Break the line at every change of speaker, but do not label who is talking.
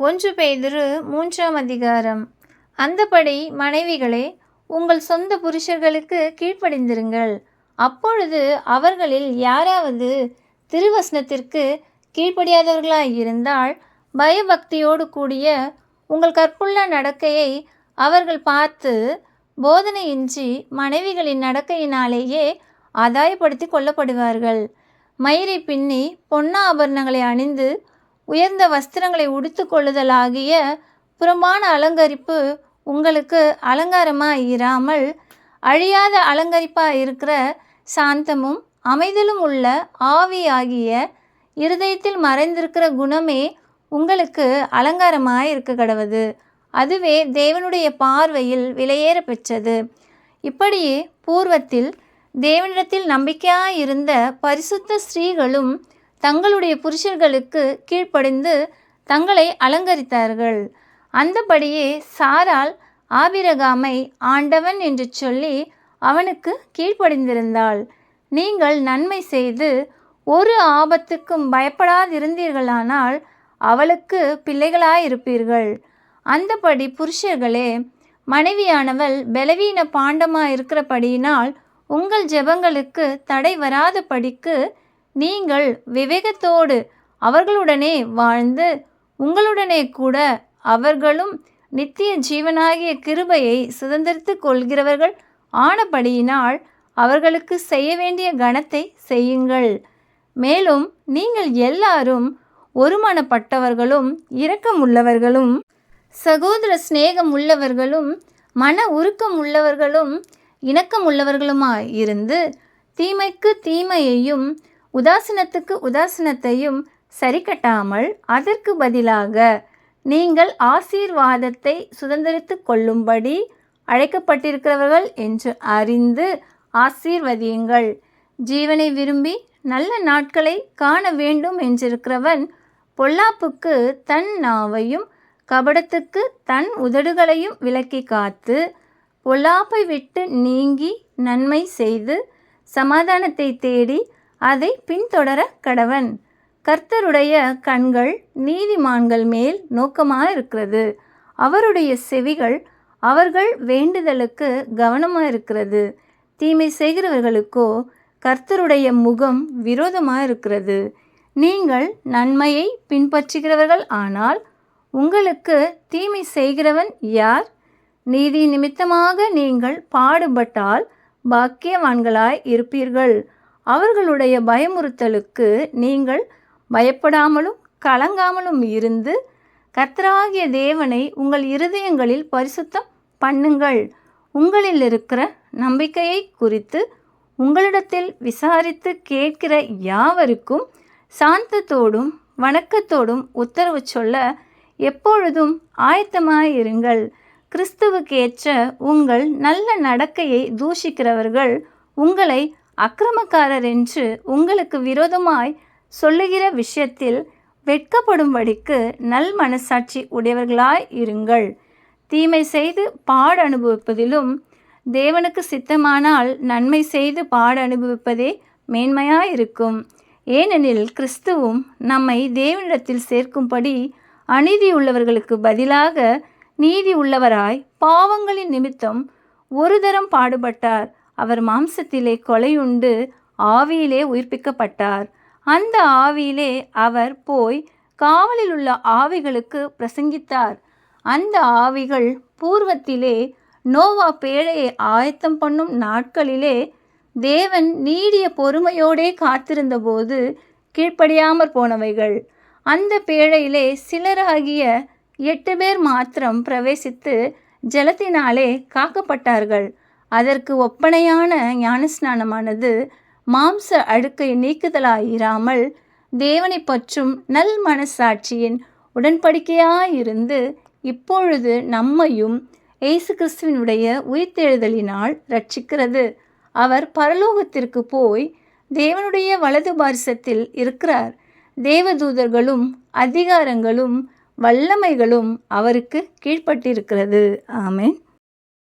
ஒன்று பெய்திரு மூன்றாம் அதிகாரம். அந்தபடி மனைவிகளே உங்கள் சொந்த புருஷர்களுக்கு கீழ்ப்படிந்திருங்கள். அப்பொழுது அவர்களில் யாராவது திருவசனத்திற்கு கீழ்ப்படியாதவர்களாய் இருந்தால் பயபக்தியோடு கூடிய உங்கள் கற்புள்ள நடக்கையை அவர்கள் பார்த்து போதனையின்றி மனைவிகளின் நடக்கையினாலேயே ஆதாயப்படுத்தி கொள்ளப்படுவார்கள். மயிரை பின்னி பொன்னாபரணங்களை அணிந்து உயர்ந்த வஸ்திரங்களை உடுத்து கொள்ளுதலாகிய புறம்பான அலங்கரிப்பு உங்களுக்கு அலங்காரமாக இராமல் அழியாத அலங்கரிப்பாக இருக்கிற சாந்தமும் அமைதலும் உள்ள ஆவி ஆகிய இருதயத்தில் மறைந்திருக்கிற குணமே உங்களுக்கு அலங்காரமாக இருக்க கடவுது. அதுவே தேவனுடைய பார்வையில் விலையேற பெற்றது. இப்படியே பூர்வத்தில் தேவனிடத்தில் நம்பிக்கையாக இருந்த பரிசுத்த ஸ்திரீகளும் தங்களுடைய புருஷர்களுக்கு கீழ்ப்படிந்து தங்களை அலங்கரித்தார்கள். அந்தபடியே சாரால் ஆபிரகாமை ஆண்டவன் என்று சொல்லி அவனுக்கு கீழ்ப்படிந்திருந்தாள். நீங்கள் நன்மை செய்து ஒரு ஆபத்துக்கும் பயப்படாதிருந்தீர்களானால் அவளுக்கு பிள்ளைகளாயிருப்பீர்கள். அந்தபடி புருஷர்களே மனைவியானவள் பலவீன பாண்டமாக இருக்கிறபடியினால் உங்கள் ஜெபங்களுக்கு தடை வராதபடிக்கு நீங்கள் விவேகத்தோடு அவர்களுடனே வாழ்ந்து உங்களுடனே கூட அவர்களும் நித்திய ஜீவனாகிய கிருபையை சுதந்திரித்து கொள்கிறவர்கள் ஆனபடியினால் அவர்களுக்கு செய்ய வேண்டிய கணத்தை செய்யுங்கள். மேலும் நீங்கள் எல்லாரும் ஒருமனப்பட்டவர்களும் இரக்கம் உள்ளவர்களும் சகோதர சிநேகம் உள்ளவர்களும் மன உருக்கம் உள்ளவர்களும் இணக்கம் உள்ளவர்களுமாய் இருந்து தீமைக்கு தீமையையும் உதாசீனத்துக்கு உதாசீனத்தையும் சரி கட்டாமல் அதற்கு பதிலாக நீங்கள் ஆசீர்வாதத்தை சுதந்திரித்து கொள்ளும்படி அழைக்கப்பட்டிருக்கிறவர்கள் என்று அறிந்து ஆசீர்வதியுங்கள். ஜீவனை விரும்பி நல்ல நாட்களை காண வேண்டும் என்றிருக்கிறவன் பொல்லாப்புக்கு தன் நாவையும் கபடத்துக்கு தன் உதடுகளையும் விலக்கி காத்து பொல்லாப்பை விட்டு நீங்கி நன்மை செய்து சமாதானத்தை தேடி அதை பின்தொடர கடவன். கர்த்தருடைய கண்கள் நீதிமான்கள் மேல் நோக்கமாக இருக்கிறது அவருடைய செவிகள் அவர்கள் வேண்டுதலுக்கு கவனமாக இருக்கிறது தீமை செய்கிறவர்களுக்கோ கர்த்தருடைய முகம் விரோதமாக இருக்கிறது நீங்கள் நன்மையை பின்பற்றுகிறவர்கள் ஆனால் உங்களுக்கு தீமை செய்கிறவன் யார்? நீதி நிமித்தமாக நீங்கள் பாடுபட்டால் பாக்கியவான்களாய் இருப்பீர்கள். அவர்களுடைய பயமுறுத்தலுக்கு நீங்கள் பயப்படாமலும் கலங்காமலும் இருந்து கர்த்தராகிய தேவனை உங்கள் இருதயங்களில் பரிசுத்தம் பண்ணுங்கள். உங்களில் இருக்கிற நம்பிக்கையை குறித்து உங்களிடத்தில் விசாரித்து கேட்கிற யாவருக்கும் சாந்தத்தோடும் வணக்கத்தோடும் உத்தரவு சொல்ல எப்பொழுதும் ஆயத்தமாயிருங்கள் கிறிஸ்துவுக்கேற்ற உங்கள் நல்ல நடக்கையை தூஷிக்கிறவர்கள் உங்களை அக்கிரமக்காரர் என்று உங்களுக்கு விரோதமாய் சொல்லுகிற விஷயத்தில் வெட்கப்படும்படிக்கு நல் மனசாட்சி உடையவர்களாய் இருங்கள். தீமை செய்து பாடு அனுபவிப்பதிலும் தேவனுக்கு சித்தமானால் நன்மை செய்து பாடு அனுபவிப்பதே மேன்மையாயிருக்கும். ஏனெனில் கிறிஸ்துவும் நம்மை தேவனிடத்தில் சேர்க்கும்படி அநீதி உள்ளவர்களுக்கு பதிலாக நீதி உள்ளவராய் பாவங்களின் நிமித்தம் ஒரு தரம் பாடுபட்டார். அவர் மாம்சத்திலே கொலையுண்டு ஆவியிலே உயிர்ப்பிக்கப்பட்டார். அந்த ஆவியிலே அவர் போய் காவலில் உள்ள ஆவிகளுக்கு பிரசங்கித்தார். அந்த ஆவிகள் பூர்வத்திலே நோவா பேழையை ஆயத்தம் பண்ணும் நாட்களிலே தேவன் நீடிய பொறுமையோடே காத்திருந்தபோது கீழ்ப்படியாமற் போனவைகள். அந்த பேழையிலே சிலராகிய எட்டு பேர் மாத்திரம் பிரவேசித்து ஜலத்தினாலே காக்கப்பட்டார்கள். அதற்கு ஒப்பனையான ஞானஸ்நானமானது மாம்ச அழுக்கை நீக்குதலாயிராமல் தேவனை பற்றும் நல் மனசாட்சியின் உடன்படிக்கையாயிருந்து இப்பொழுது நம்மையும் இயேசு கிறிஸ்துவினுடைய உயிர்த்தெழுதலினால் ரட்சிக்கிறது அவர் பரலோகத்திற்கு போய் தேவனுடைய வலது பாரிசத்தில் இருக்கிறார். தேவதூதர்களும் அதிகாரங்களும் வல்லமைகளும் அவருக்கு கீழ்ப்பட்டிருக்கிறது. ஆமேன்.